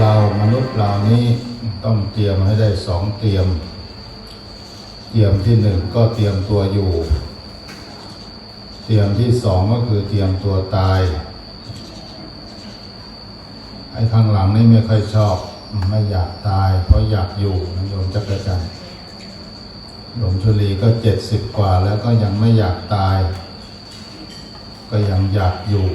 เรามนุษย์เรานี้ต้องเตรียมให้ได้สองเตรียม เตรียมที่หนึ่งก็เตรียมตัวอยู่ เตรียมที่สองก็คือเตรียมตัวตายไอ้ข้างหลังนี่ไม่ค่อยชอบไม่อยากตาย เพราะอยากอยู่นโยมจักรจันทร์หลวงชุลีก็เจ็ดสิบกว่าแล้วก็ยังไม่อยากตาย ก็ยังอยากอยู่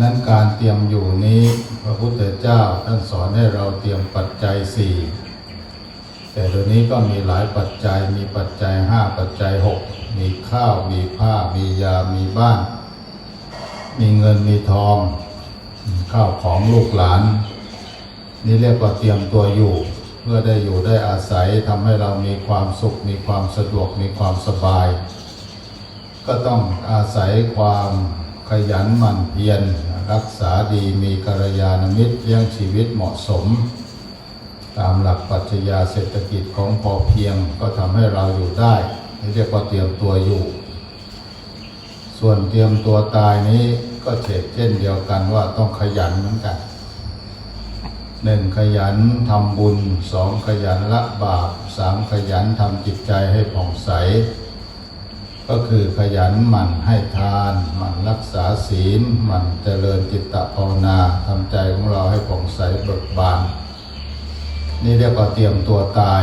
นั้นการเตรียมอยู่นี้พระพุทธเจ้าท่านสอนให้เราเตรียมปัจจัยสี่แต่เดี๋ยวนี้ก็มีหลายปัจจัยมีปัจจัยห้าปัจจัยหกมีข้าวมีผ้ามียามีบ้าน มีเงินมีทอง ข้าวของลูกหลาน นี่เรียกว่าเตรียมตัวอยู่ เพื่อได้อยู่ได้อาศัยทำให้เรามีความสุข มีความสะดวกมีความสบาย ก็ต้องอาศัยความขยันหมั่นเพียร รักษาดีมีกัลยาณมิตรเลี้ยงชีวิตเหมาะสม ตามหลักปรัชญาเศรษฐกิจของพอเพียงก็ทำให้เราอยู่ได้นี่เรียกว่าเตรียมตัวอยู่ ส่วนเตรียมตัวตายนี้ก็เฉกเช่นเดียวกันว่าต้องขยันเหมือนกันหนึ่งขยันทำบุญสองขยันละบาปสามขยันทำจิตใจให้ผ่องใส ก็คือขยันหมั่นให้ทานหมั่นรักษาศีลหมั่นเจริญจิตตภาวนาทำใจของเราให้ผ่องใสเบิกบาน นี่เรียกว่าเตรียมตัวตาย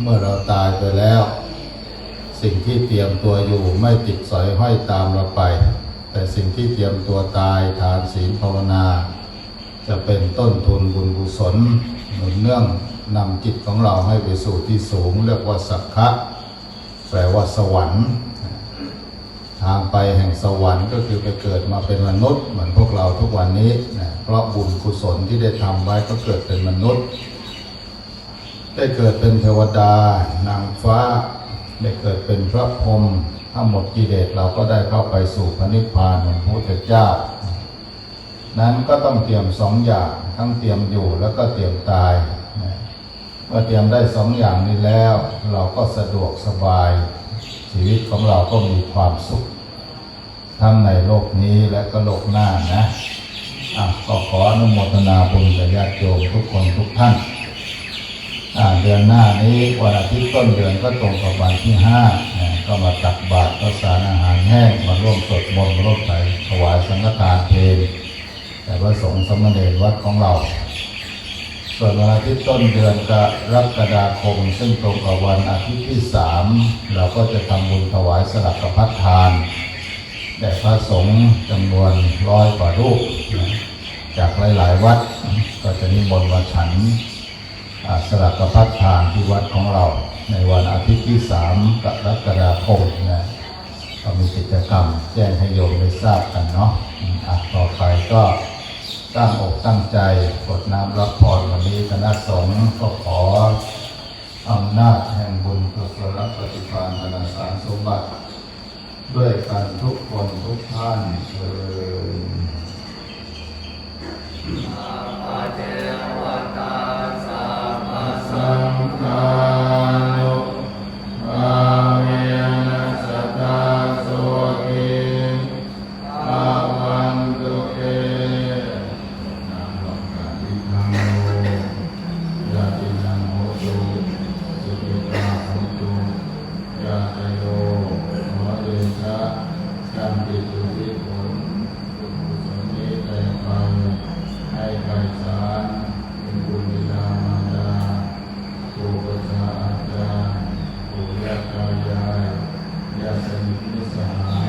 เมื่อเราตายไปแล้ว สิ่งที่เตรียมตัวอยู่ไม่ติดสอยห้อยตามเราไป แต่สิ่งที่เตรียมตัวตายทานศีลภาวนา จะเป็นต้นทุนบุญกุศลหนุนเนื่องนำจิตของเราให้ไปสู่ที่สูง เรียกว่าสักขะแปลว่าสวรรค์ ทางไปแห่งสวรรค์ก็คือไปเกิดมาเป็นมนุษย์ เหมือนพวกเราทุกวันนี้นะเพราะบุญกุศลที่ได้ทำไว้ก็เกิดเป็นมนุษย์ ได้เกิดเป็นเทวดา นางฟ้า ได้เกิดเป็นพระพรหมถ้าหมดกิเลสเราก็ได้เข้าไปสู่พระนิพพานของพระพุทธเจ้า นั้นก็ต้องเตรียมสองอย่างทั้งเตรียมอยู่แล้วก็เตรียมตายเมื่อเตรียมได้สองอย่างนี้แล้ว เราก็สะดวกสบาย ชีวิตของเราก็มีความสุข ทั้งในโลกนี้และก็โลกหน้านะอะก็ขออนุโมทนาบุญกับญาติโยมทุกคนทุกท่านอ่าเดือนหน้านี้วันอาทิตย์ต้นเดือนก็ตรงกับวันที่ห้านะก็มาตักบาตรข้าวสารอาหารแห้งมาร่วมสวดมนต์มาร่วมไปถวายสังฆทานเพลแต่ว่าสงฆ์สมณเณรวัดของเรา ส่วนวันอาทิตย์ต้นเดือนกรกฎาคม ซึ่งตรงกับวันอาทิตย์ที่สามเราก็จะทำบุญถวายสลักพัดทานแด่พระสงฆ์จำนวนร้อยกว่ารูป จากหลาย ๆ วัดก็จะนิมนต์มาฉันสลักกพัดทานที่วัดของเรา ในวันอาทิตย์ที่สามกรกฎาคมนะก็มีกิจกรรมแจ้งให้โยมได้ทราบกันเนาะอะต่อไปก็ ตั้งอกตั้งใจกดน้ำรับพรวันนี้คณะสงฆ์ก็ขออำนาจแห่งบุญกุศลปฏิภาณนาสารสมบัติ ด้วยกันทุกคนทุกท่านเชิญ ชา